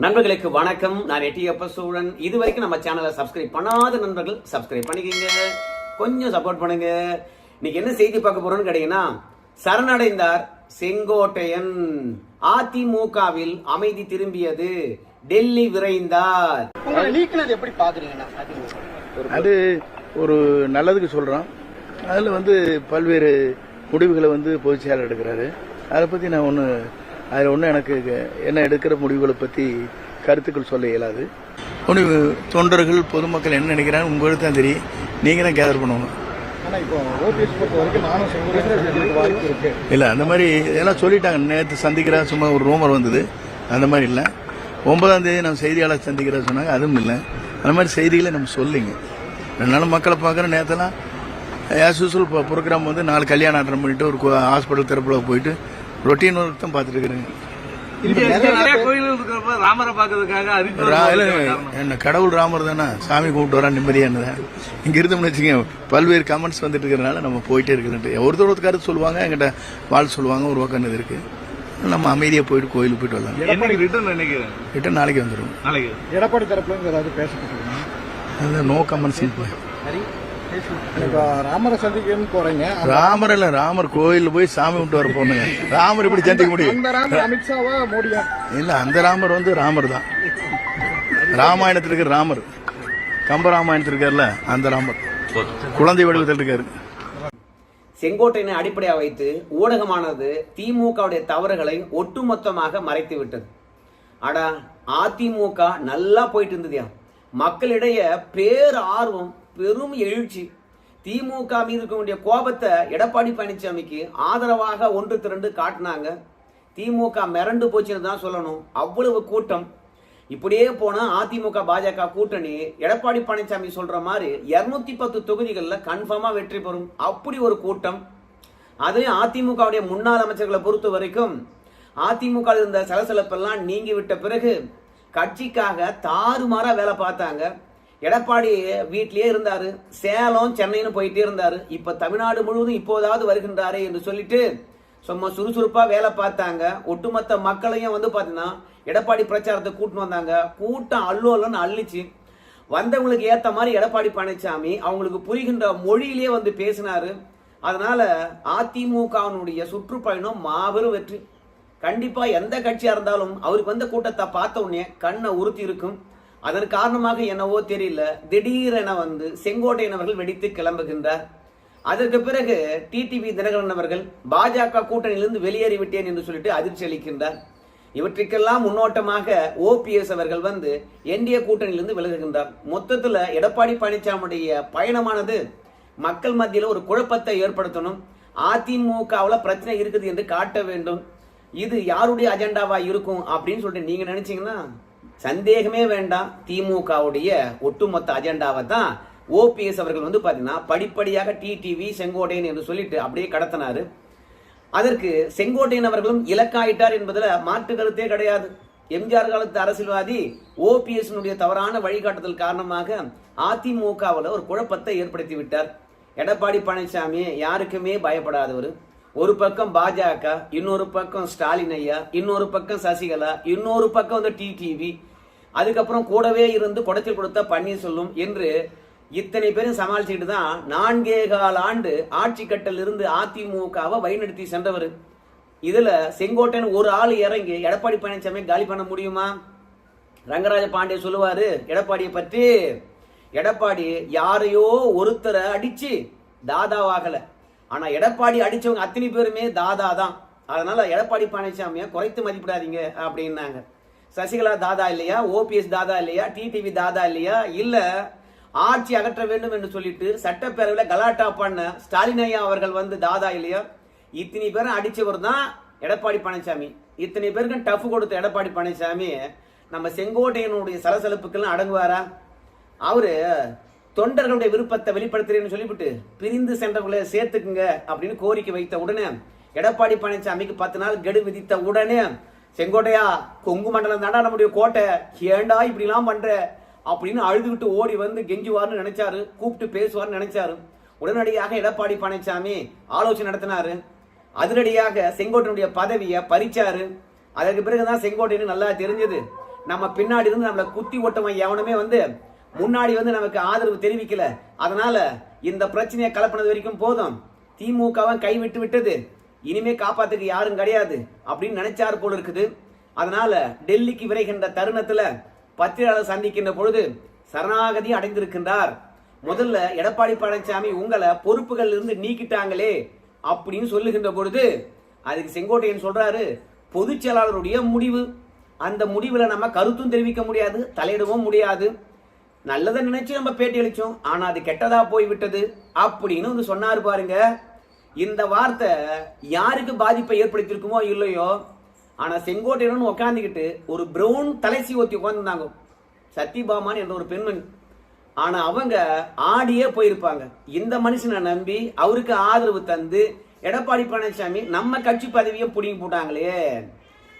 நண்பர்களுக்கு வணக்கம். நான் எட்டியப்ப சூழன். இது வரைக்கும் நம்ம சேனலை சப்ஸ்கிரைப் பண்ணாத நண்பர்கள் சப்ஸ்கிரைப் பண்ணிக்கங்க. கொஞ்சம் சப்போர்ட் பண்ணுங்க. இன்னைக்கு என்ன செய்தி பார்க்க போறோம்னு கேட்டீங்கன்னா சரணடைந்தார் செங்கோட்டையன். அதிமுகவில் அமைதி திரும்பியது டெல்லி விரைந்தார். எப்படி பாக்குறீங்கண்ணா அது ஒரு நல்லதுக்கு சொல்கிறோம் அதில் வந்து பல்வேறு முடிவுகளை வந்து பொதுச் செயலர் எடுக்கிறாரு. அதை பற்றி நான் ஒன்று அதில் ஒன்றும் எனக்கு என்ன எடுக்கிற முடிவுகளை பற்றி கருத்துக்கள் சொல்ல இயலாது. ஒன்று தொண்டர்கள் பொதுமக்கள் என்ன நினைக்கிறாங்க உங்களுக்கு தான் தெரியும். நீங்கள் தான் கேதர் இருக்கு. இல்லை அந்த மாதிரி எல்லாம் சொல்லிட்டாங்க. நேற்று சந்திக்கிறா சும்மா ஒரு ரூமர் வந்தது. அந்த மாதிரி இல்லை. ஒன்பதாம் தேதி நம்ம செய்தியாளர் சந்திக்கிறா சொன்னாங்க அதுவும் இல்லை. அந்த மாதிரி செய்திகளை நம்ம சொல்லிங்க. ரெண்டு நாள் மக்களை பார்க்குற நேரத்தெல்லாம் ஆஸ் யூஸ்வல் ப்ரோக்ராம் வந்து நாலு கல்யாணம் அட்டன் பண்ணிட்டு ஒரு ஹாஸ்பிட்டல் திறப்புல போயிட்டு ரொட்டீன் ஒர்க் தான் பார்த்துட்டு இல்ல, என்ன கடவுள் ராமர் தானே? சாமி கும்பிட்டு வரா நிம்மதியா இருந்தேன் இங்க இருந்தோம்னு வச்சுக்கோங்க பல்வேறு கமெண்ட்ஸ் வந்துட்டு இருக்கிறனால நம்ம போயிட்டே இருக்கிறது. ஒருத்தர் ஒருத்தர் கருத்து சொல்லுவாங்க என்கிட்ட வாழ் சொல்லுவாங்க ஒரு பக்கம் இது இருக்கு. நம்ம அமைதியா போயிட்டு கோயிலுக்கு போயிட்டு வரலாம். ரிட்டர்ன் நாளைக்கு வந்துடும் நாளைக்கு. எடப்பாடி தரப்புல ஏதாவது பேசப்பட்டிருக்கா அது நோ கமெண்ட்ஸ் இப்போ ராமரை சந்திக்கணும்னு போறீங்க. ராமர் இல்ல ராமர் கோயில் போய் சாமி கும்பிட்டு வர போனுங்க ராமர் இப்படி சந்திக்க முடியும்? அந்த ராமர் அமித்ஷாவா மோடியா? இல்ல அந்த ராமர் வந்து ராமர் தான். ராமாயணத்தில் இருக்கிற ராமர். கம்ப ராமாயணத்தில் இருக்கார்ல அந்த ராமர். குழந்தை வடிவத்தில் இருக்காரு. செங்கோட்டையனை அடிப்படையாக வைத்து ஊடகமானது திமுகவுடைய தவறுகளை ஒட்டுமொத்தமாக மறைத்து விட்டது. அடா அதிமுக நல்லா போயிட்டு இருந்ததுயா? மக்களிடையே பேர் ஆர்வம் பெரும் எழுச்சி. திமுக மீது இருக்கக்கூடிய கோபத்தை எடப்பாடி பழனிசாமிக்கு ஆதரவாக ஒன்று திரண்டு காட்டினாங்க. திமுக மிரண்டு போச்சுன்னு தான் சொல்லணும். அவ்வளவு கூட்டம். இப்படியே போனால் அதிமுக பாஜக கூட்டணி எடப்பாடி பழனிசாமி சொல்கிற மாதிரி இரநூத்தி பத்து தொகுதிகளில் கன்ஃபார்மாக வெற்றி பெறும். அப்படி ஒரு கூட்டம். அதுலேயும் அதிமுகவுடைய முன்னாள் அமைச்சர்களை பொறுத்த வரைக்கும் அதிமுக இருந்த சலசலப்பெல்லாம் நீங்கி விட்ட பிறகு கட்சிக்காக தாறுமாறாக வேலை பார்த்தாங்க. எடப்பாடி வீட்டிலே இருந்தாரு. சேலம் சென்னைன்னு போயிட்டே இருந்தாரு. இப்ப தமிழ்நாடு முழுவதும் இப்போதாவது வருகின்றாரே என்று சொல்லிட்டு சும்மா சுறுசுறுப்பா வேலை பார்த்தாங்க. ஒட்டுமொத்த மக்களையும் வந்து பார்த்தீங்கன்னா எடப்பாடி பிரச்சாரத்தை கூட்டின்னு வந்தாங்க. கூட்டம் அல்லோலன்னு அள்ளிச்சு. வந்தவங்களுக்கு ஏத்த மாதிரி எடப்பாடி பழனிசாமி அவங்களுக்கு புரிகின்ற மொழியிலேயே வந்து பேசினாரு. அதனால அதிமுகவினுடைய சுற்றுப்பயணம் மாபெரும் வெற்றி. கண்டிப்பா எந்த கட்சியா இருந்தாலும் அவருக்கு வந்த கூட்டத்தை பார்த்த உடனே கண்ணை உறுத்தி இருக்கும். அதன் காரணமாக என்னவோ தெரியல. திடீரென வந்து செங்கோட்டையன் அவர்கள் வெடித்து கிளம்புகின்றார். அதற்கு பிறகு டிடிவி தினகரன் அவர்கள் பாஜக கூட்டணியிலிருந்து வெளியேறிவிட்டேன் என்று சொல்லிட்டு அதிர்ச்சி அளிக்கின்றார். இவற்றுக்கெல்லாம் முன்னோட்டமாக ஓபிஎஸ் அவர்கள் வந்து என்டிஏ கூட்டணியிலிருந்து விலகுகின்றார். மொத்தத்தில் எடப்பாடி பழனிசாமியுடைய பயணமானது மக்கள் மத்தியில் ஒரு குழப்பத்தை ஏற்படுத்தணும். அதிமுகவில் பிரச்சனை இருக்குது என்று காட்ட வேண்டும். இது யாருடைய அஜெண்டாவாக இருக்கும் அப்படின்னு சொல்லிட்டு நீங்கள் நினச்சிங்கன்னா சந்தேகமே வேண்டாம். திமுகவுடைய ஒட்டுமொத்த அஜெண்டாவை தான் ஓபிஎஸ் அவர்கள் வந்து பார்த்தீங்கன்னா படிப்படியாக டிடிவி செங்கோட்டையன் என்று சொல்லிட்டு அப்படியே கடத்தினார். அதற்கு செங்கோட்டையன் அவர்களும் இலக்காயிட்டார் என்பதில் மாற்று கருத்தே கிடையாது. எம்ஜிஆர் காலத்து அரசியல்வாதி ஓபிஎஸ்னுடைய தவறான வழிகாட்டுதல் காரணமாக அதிமுகவில் ஒரு குழப்பத்தை ஏற்படுத்தி விட்டார். எடப்பாடி பழனிசாமி யாருக்குமே பயப்படாதவர். ஒரு பக்கம் பாஜக இன்னொரு பக்கம் ஸ்டாலின் ஐயா இன்னொரு பக்கம் சசிகலா இன்னொரு பக்கம் வந்து டிடிவி அதுக்கப்புறம் கூடவே இருந்து குடைச்சல் கொடுத்த பன்னீர்செல்வம் என்று இத்தனை பேரும் சமாளிச்சுக்கிட்டு தான் நான்கே கால் ஆண்டு ஆட்சி கட்டல் இருந்து அதிமுகவை வழிநடத்தி சென்றவர். இதுல செங்கோட்டையன் ஒரு ஆள் இறங்கி எடப்பாடி பழனிசாமி காலி பண்ண முடியுமா? ரங்கராஜ பாண்டே சொல்லுவாரு எடப்பாடியை பற்றி எடப்பாடி யாரையோ ஒருத்தரை அடிச்சு தாதாவாகல ஆனா எடப்பாடி அடிச்சவங்க அத்தனை பேருமே தாதா தான். அதனால எடப்பாடி பழனிசாமியை குறைத்து மதிப்பிடாதீங்க அப்படின்னாங்க. சசிகலா தாதா இல்லையா? ஓபிஎஸ் தாதா இல்லையா? டிடிவி தாதா இல்லையா? இல்ல ஆட்சி அகற்ற வேண்டும் என்று சொல்லிட்டு சட்டப்பேரவையில் கலாட்டா பண்ண ஸ்டாலின் ஐயா அவர்கள் வந்து தாதா இல்லையா? இத்தனை பேரும் அடிச்சவர் தான் எடப்பாடி பழனிசாமி. இத்தனை பேருக்கு டஃப் கொடுத்த எடப்பாடி பழனிசாமி. நம்ம செங்கோட்டையனுடைய சலசலப்புக்கெல்லாம் அடங்குவாரா? அவரு தொண்டர்களுடைய விருப்பத்தை வெளிப்படுத்துறேன்னு சொல்லிவிட்டு பிரிந்து சென்றவர்களை சேர்த்துக்குங்க அப்படின்னு கோரிக்கை வைத்த உடனே எடப்பாடி பழனிசாமிக்கு பத்து நாள் கெடு விதித்த உடனே செங்கோட்டையா கொங்கு மண்டலம் தாண்டா நம்முடைய கோட்டை. ஏண்டா இப்படிலாம் பண்ற? அப்படின்னு அழுதுகிட்டு ஓடி வந்து கெஞ்சுவார்னு நினைச்சாரு கூப்பிட்டு பேசுவார்னு நினைச்சாரு. உடனடியாக எடப்பாடி பழனிசாமி ஆலோசனை நடத்தினாரு. அதிரடியாக செங்கோட்டையினுடைய பதவியை பறிச்சாரு. அதற்கு பிறகுதான் செங்கோட்டைன்னு நல்லா தெரிஞ்சது. நம்ம பின்னாடி இருந்து நம்மளை குத்தி ஓட்டவன் எவனுமே வந்து முன்னாடி வந்து நமக்கு ஆதரவு தெரிவிக்கல. அதனால இந்த பிரச்சனையை கலப்பினது வரைக்கும் போதும். திமுகவை கைவிட்டு விட்டது. இனிமே காப்பாத்துக்கு யாரும் கிடையாது அப்படின்னு நினைச்சாரு போல இருக்குது. அதனால டெல்லிக்கு விரைகின்ற தருணத்துல பத்திரிகையாளர் சந்திக்கின்ற பொழுது சரணாகதி அடைந்திருக்கின்றார். முதல்ல எடப்பாடி பழனிசாமி உங்களை பொறுப்புகள் இருந்து நீக்கிட்டாங்களே அப்படின்னு சொல்லுகின்ற பொழுது அதுக்கு செங்கோட்டையன் சொல்றாரு பொதுச் செயலாளருடைய முடிவு. அந்த முடிவில் நம்ம கருத்தும் தெரிவிக்க முடியாது தலையிடவும் முடியாது. நல்லதை நினைச்சு நம்ம பேட்டி அளிச்சோம் ஆனா அது கெட்டதா போய் விட்டது அப்படின்னு வந்து சொன்னாரு பாருங்க. இந்த வார்த்தை யாருக்கு பாதிப்பை ஏற்படுத்தியிருக்குமோ இல்லையோ? ஆனா செங்கோட்டையன் உட்காந்துக்கிட்டு ஒரு பிரவுன் தலைசி ஒத்தி உட்காந்துருந்தாங்க சத்யபாமான் என்ற ஒரு பெண்மணி. ஆனா அவங்க ஆடியே போயிருப்பாங்க. இந்த மனுஷனை நம்பி அவருக்கு ஆதரவு தந்து எடப்பாடி பழனிசாமி நம்ம கட்சி பதவியை பிடிங்கி போட்டாங்களே.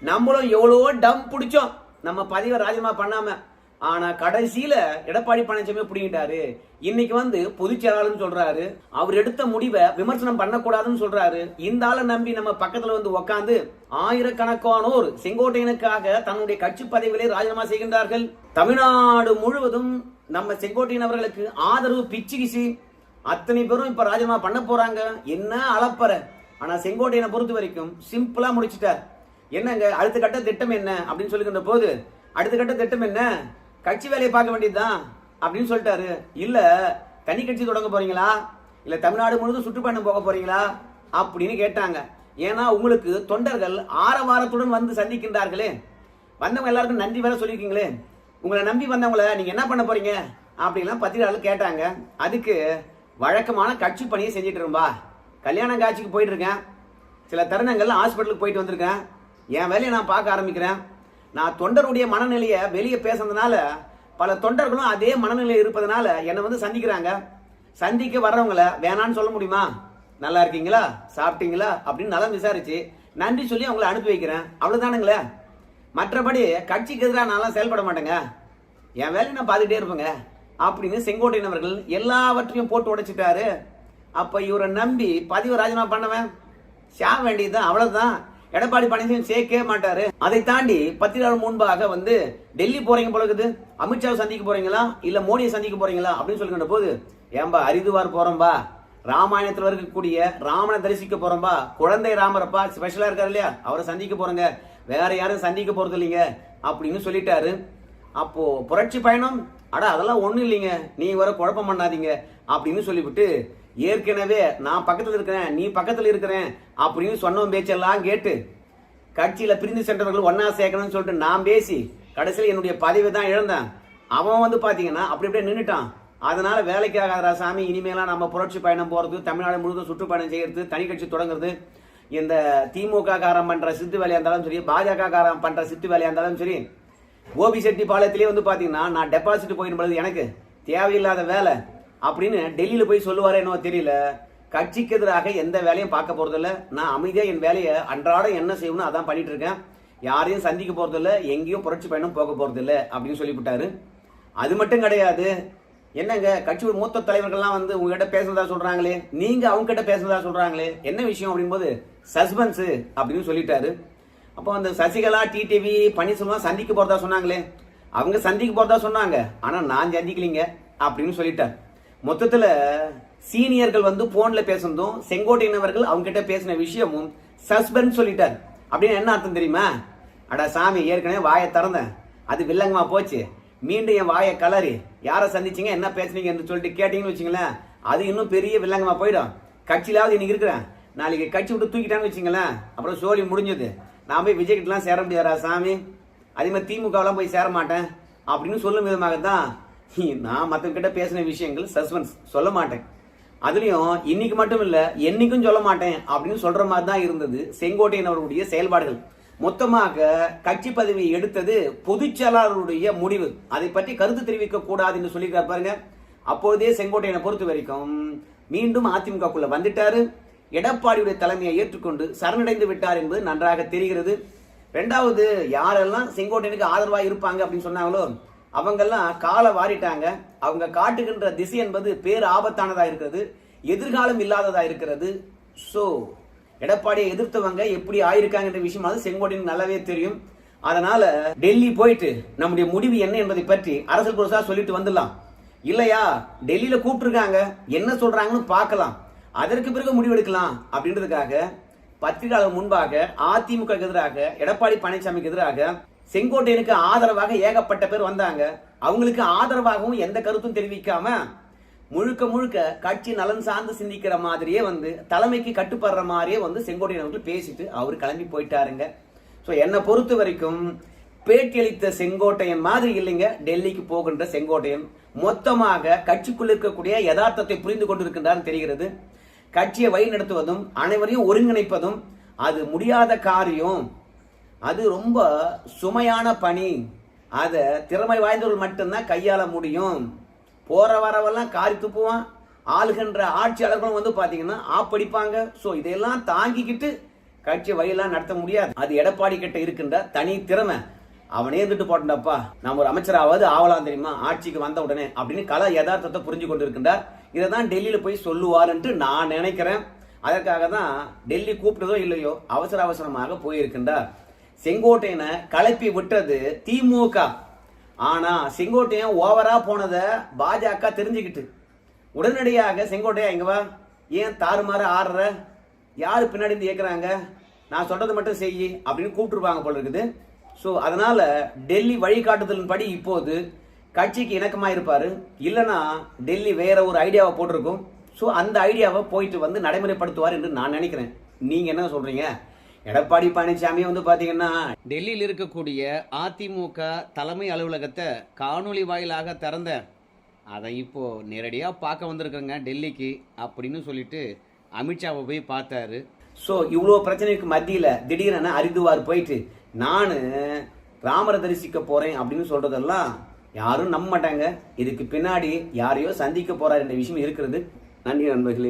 நம்மளும் எவ்வளவோ டம் பிடிச்சோம். நம்ம பதவியை ராஜினாமா பண்ணாம. ஆனா கடைசியில எடப்பாடி பழனிசாமி பிடிங்கிட்டாரு. இன்னைக்கு வந்து பொதுச் செயலாளர்னு சொல்றாரு. அவர் எடுத்த முடிவை விமர்சனம் பண்ணக்கூடாதுன்னு சொல்றாரு. இந்த ஆளை நம்பி நம்ம பக்கத்துல வந்து உக்காந்து ஆயிரக்கணக்கானோர் செங்கோட்டையனுக்காக தன்னுடைய கட்சி பதவிகளை ராஜினாமா செய்கின்றார்கள். தமிழ்நாடு முழுவதும் நம்ம செங்கோட்டையன் அவர்களுக்கு ஆதரவு பிச்சு கிசி அத்தனை பேரும் இப்ப ராஜினாமா பண்ண போறாங்க. என்ன அளப்பற. ஆனா செங்கோட்டையனை பொறுத்த வரைக்கும் சிம்பிளா முடிச்சிட்டார். என்னங்க அடுத்த கட்ட திட்டம் என்ன அப்படின்னு சொல்லுகின்ற போது அடுத்த கட்ட திட்டம் என்ன? கட்சி வேலையை பார்க்க வேண்டியதுதான் அப்படின்னு சொல்லிட்டாரு. இல்ல தனி கட்சி தொடங்க போறீங்களா? இல்ல தமிழ்நாடு முழுவதும் சுற்றுப்பயணம் போக போறீங்களா? அப்படின்னு கேட்டாங்க. ஏன்னா உங்களுக்கு தொண்டர்கள் ஆரவாரத்துடன் வந்து சந்திக்கின்றார்களே. வந்தவங்க எல்லாருக்கும் நன்றி வேலை சொல்லியிருக்கீங்களே. உங்களை நம்பி வந்தவங்கள நீங்க என்ன பண்ண போறீங்க? அப்படின்லாம் பத்திரிகையாளர் கேட்டாங்க. அதுக்கு வழக்கமான கட்சி பணியை செஞ்சுட்டு இரும்பா. கல்யாண காட்சிக்கு போயிட்டு இருக்கேன். சில தருணங்கள்ல ஹாஸ்பிட்டலுக்கு போயிட்டு வந்திருக்கேன். என் வேலையை நான் பார்க்க ஆரம்பிக்கிறேன். நான் தொண்டருடைய மனநிலையை வெளியே பேசுனதுனால பல தொண்டர்களும் அதே மனநிலையில் இருப்பதனால என்னை வந்து சந்திக்கிறாங்க. சந்திக்க வர்றவங்கள வேணான்னு சொல்ல முடியுமா? நல்லா இருக்கீங்களா? சாப்பிட்டீங்களா? அப்படின்னு நல்லா விசாரிச்சு நன்றி சொல்லி அவங்கள அனுப்பி வைக்கிறேன். அவ்வளோதானுங்களே மற்றபடி கட்சிக்கு எதிராக நான்லாம் செயல்பட மாட்டேங்க. என் வேலையை நான் பார்த்துட்டே இருப்பேங்க. அப்படின்னு செங்கோட்டையன் அவர்கள் எல்லாவற்றையும் போட்டு உடைச்சிட்டாரு. அப்போ இவரை நம்பி பதிவு ராஜினாமா பண்ணவன். சா வேண்டியதுதான். அவ்வளோதான் எடப்பாடி பழனிசாமி சேர்க்கவே மாட்டாரு. அதை தாண்டி பத்திரிகையாளர் முன்பாக வந்து டெல்லி போறீங்க போல இருக்குது. அமித்ஷாவை சந்திக்க போறீங்களா? இல்ல மோடியை சந்திக்க போறீங்களா? அப்படின்னு சொல்லுகின்ற போது ஏன்பா அரிதுவார் போறோம்பா ராமாயணத்தில் இருக்கக்கூடிய ராமனை தரிசிக்க போறோம்பா குழந்தை ராமரப்பா ஸ்பெஷலா இருக்காரு இல்லையா? அவரை சந்திக்க போறோங்க. வேற யாரும் சந்திக்க போறது இல்லைங்க. அப்படின்னு சொல்லிட்டாரு. அப்போ புரட்சி பயணம்? அட அதெல்லாம் ஒண்ணும் இல்லைங்க. நீங்க வர குழப்பம் பண்ணாதீங்க. அப்படின்னு சொல்லிவிட்டு ஏற்கனவே நான் பக்கத்தில் இருக்கிறேன் நீ பக்கத்தில் இருக்கிறேன் அப்படின்னு சொன்னவன் பேச்செல்லாம் கேட்டு கட்சியில் பிரிந்து சென்றவர்கள் ஒன்றா சேர்க்கணும்னு சொல்லிட்டு நான் பேசி கடைசியில் என்னுடைய பதவி தான் இழந்தேன். அவன் வந்து பார்த்தீங்கன்னா அப்படி அப்படியே நின்றுட்டான் அதனால வேலைக்கு ஆகாதரா சாமி இனிமேலாம் நம்ம புரட்சி பயணம் போகிறது தமிழ்நாடு முழுவதும் சுற்றுப்பயணம் செய்கிறது தனி கட்சி தொடங்குறது இந்த திமுக காரம் பண்ணுற சித்து வேலையாக இருந்தாலும் சரி பாஜக காரம் பண்ணுற சித்து வேலையாக இருந்தாலும் சரி கோபி செட்டி பாளையத்திலே வந்து பார்த்தீங்கன்னா நான் டெபாசிட் போயிடும் பொழுது எனக்கு தேவையில்லாத வேலை அப்படின்னு டெல்லியில் போய் சொல்லுவார் என்னவோ தெரியல. கட்சிக்கு எதிராக எந்த வேலையும் பார்க்க போகிறதில்ல நான் அமைதியாக என் வேலையை அன்றாடம் என்ன செய்யணும் அதான் பண்ணிட்டு இருக்கேன். யாரையும் சந்திக்க போகிறதில்ல எங்கேயும் புரட்சி பயணம் போக போகிறதில்ல அப்படின்னு சொல்லிவிட்டாரு. அது மட்டும் கிடையாது. என்னங்க கட்சி மூத்த தலைவர்கள்லாம் வந்து உங்ககிட்ட பேசுறதா சொல்கிறாங்களே நீங்கள் அவங்ககிட்ட பேசுனதா பேசுறதா என்ன விஷயம் அப்படின்போது சஸ்பென்ஸு அப்படின்னு சொல்லிட்டாரு. அப்போ அந்த சசிகலா டிடிவி பன்னீர்செல்வம் சந்திக்க போகிறதா சொன்னாங்களே? அவங்க சந்திக்க போகிறதா சொன்னாங்க. ஆனால் நான் சந்திக்கலீங்க அப்படின்னு சொல்லிட்டார். மொத்தத்துல சீனியர்கள் வந்து போன்ல பேசுனதும் செங்கோட்டையினவர்கள் அவங்க கிட்ட பேசின விஷயமும் சஸ்பெண்ட் சொல்லிட்டார். அப்படின்னு என்ன அர்த்தம் தெரியுமா? அட சாமி ஏற்கனவே வாயை திறந்தேன். அது வில்லங்கமா போச்சு. மீண்டும் என் வாயை கலரி யாரை சந்திச்சீங்க என்ன பேசுனீங்க என்று சொல்லிட்டு கேட்டீங்கன்னு வச்சுங்களேன் அது இன்னும் பெரிய வில்லங்கமா போயிடும். கட்சியிலாவது இன்னைக்கு இருக்கிறேன். நாளைக்கு கட்சி விட்டு தூக்கிட்டான்னு வச்சுங்களேன் அப்புறம் சோழி முடிஞ்சது. நான் போய் விஜய் கிட்டலாம் சேர முடியாதா சாமி? அதே மாதிரி திமுகலாம் போய் சேர மாட்டேன். அப்படின்னு சொல்லும் விதமாக தான் நான் மற்றவங்க கிட்ட பேசின விஷயங்கள் சஸ்பென்ஸ். சொல்ல மாட்டேன். அதுலேயும் இன்னைக்கு மட்டும் இல்லை என்னைக்கும் சொல்ல மாட்டேன் அப்படின்னு சொல்ற மாதிரி தான் இருந்தது செங்கோட்டையன் அவர்களுடைய செயல்பாடுகள். மொத்தமாக கட்சி பதவி எடுத்தது பொதுச் செயலாளருடைய முடிவு. அதை பற்றி கருத்து தெரிவிக்க கூடாதுன்னு சொல்லியிருக்காரு பாருங்க. அப்போதே செங்கோட்டையனை பொறுத்த வரைக்கும் மீண்டும் அதிமுகக்குள்ள வந்துட்டாரு. எடப்பாடியுடைய தலைமையை ஏற்றுக்கொண்டு சரணடைந்து விட்டார் என்பது நன்றாக தெரிகிறது. ரெண்டாவது யாரெல்லாம் செங்கோட்டையனுக்கு ஆதரவாக இருப்பாங்க அப்படின்னு சொன்னாங்களோ அவங்கெல்லாம் காலை வாரிட்டாங்க. அவங்க காட்டுகின்ற திசை என்பது பேர் ஆபத்தானதா இருக்கிறது எதிர்காலம் இல்லாததா இருக்கிறது. ஸோ எடப்பாடியை எதிர்த்தவங்க எப்படி ஆயிருக்காங்கன்ற விஷயம் அது செங்கோட்டையனுக்கு நல்லாவே தெரியும். அதனால டெல்லி போயிட்டு நம்முடைய முடிவு என்ன என்பதை பற்றி அரசு புரசா சொல்லிட்டு வந்துடலாம். இல்லையா? டெல்லியில கூப்பிட்டுருக்காங்க. என்ன சொல்றாங்கன்னு பார்க்கலாம். அதற்கு பிறகு முடிவெடுக்கலாம் அப்படின்றதுக்காக பத்திரிகையாளர் முன்பாக அதிமுக எதிராக எடப்பாடி பழனிசாமிக்கு எதிராக செங்கோட்டையனுக்கு ஆதரவாக ஏகப்பட்ட பேர் வந்தாங்க. அவங்களுக்கு ஆதரவாகவும் எந்த கருத்தும் தெரிவிக்காம முழுக்க முழுக்க கட்சி நலன் சார்ந்து சிந்திக்கிற மாதிரியே வந்து தலைமைக்கு கட்டுப்படுற மாதிரியே வந்து செங்கோட்டையன் அவர்கள் பேசிட்டு அவர் கிளம்பி போயிட்டாருங்க. ஸோ என்னை பொறுத்த வரைக்கும் பேட்டியளித்த செங்கோட்டையன் மாதிரி இல்லைங்க. டெல்லிக்கு போகின்ற செங்கோட்டையன் மொத்தமாக கட்சிக்குள் இருக்கக்கூடிய யதார்த்தத்தை புரிந்து கொண்டிருக்கின்றார் தெரிகிறது. கட்சியை வழிநடத்துவதும் அனைவரையும் ஒருங்கிணைப்பதும் அது முடியாத காரியம். அது ரொம்ப சுமையான பணி. அதை திறமை வாய்ந்தவர்கள் மட்டும்தான் கையாள முடியும். போகிற வரவெல்லாம் காரி துப்புவான். ஆளுகின்ற ஆட்சியாளர்களும் வந்து பார்த்தீங்கன்னா ஆப்படிப்பாங்க. ஸோ இதையெல்லாம் தாங்கிக்கிட்டு கட்சி வழியெல்லாம் நடத்த முடியாது. அது எடப்பாடி கிட்ட இருக்கின்ற தனி திறமை. அவனே இருந்துட்டு போட்டப்பா நம்ம ஒரு அமைச்சராவது ஆவலாம் தெரியுமா? ஆட்சிக்கு வந்த உடனே அப்படின்னு கல யதார்த்தத்தை புரிஞ்சு கொண்டு இருக்கின்றார் இதை தான் டெல்லியில் போய் சொல்லுவார் என்று நான் நினைக்கிறேன். அதற்காக தான் டெல்லி கூப்பிட்டதோ இல்லையோ அவசர அவசரமாக போயிருக்கின்றார். செங்கோட்டையனை கலப்பி விட்டது திமுக. ஆனா செங்கோட்டையன் ஓவரா போனதை பாஜக தெரிஞ்சுக்கிட்டு. உடனடியாக செங்கோட்டையா இங்க வா. ஏன் தாறுமாறு ஆடுற? யாரு பின்னாடி இருந்து கேட்குறாங்க நான் சொல்றது மட்டும் செய் அப்படின்னு கூப்பிட்டுருப்பாங்க போல இருக்குது. ஸோ அதனால டெல்லி வழிகாட்டுதலின் படி இப்போது கட்சிக்கு இணக்கமாக இருப்பார். இல்லைன்னா டெல்லி வேற ஒரு ஐடியாவை போட்டிருக்கும். ஸோ அந்த ஐடியாவை போயிட்டு வந்து நடைமுறைப்படுத்துவார் என்று நான் நினைக்கிறேன். நீங்கள் என்ன சொல்கிறீங்க எடப்பாடி பழனிசாமி வந்து பாத்தீங்கன்னா டெல்லியில் இருக்கக்கூடிய அதிமுக தலைமை அலுவலகத்தை காணொளி வாயிலாக திறந்த. அதை இப்போ நேரடியாக பார்க்க வந்திருக்கேங்க டெல்லிக்கு அப்படின்னு சொல்லிட்டு அமித்ஷாவை போய் பார்த்தாரு. ஸோ இவ்வளோ பிரச்சனைக்கு மத்தியில் திடீரென அரிதுவார் போயிட்டு நான் ராமரை தரிசிக்க போறேன் அப்படின்னு சொல்றதெல்லாம் யாரும் நம்ப மாட்டாங்க இதுக்கு பின்னாடி யாரையோ சந்திக்க போறார் என்ற விஷயம் இருக்கிறது. நன்றி நண்பர்களே.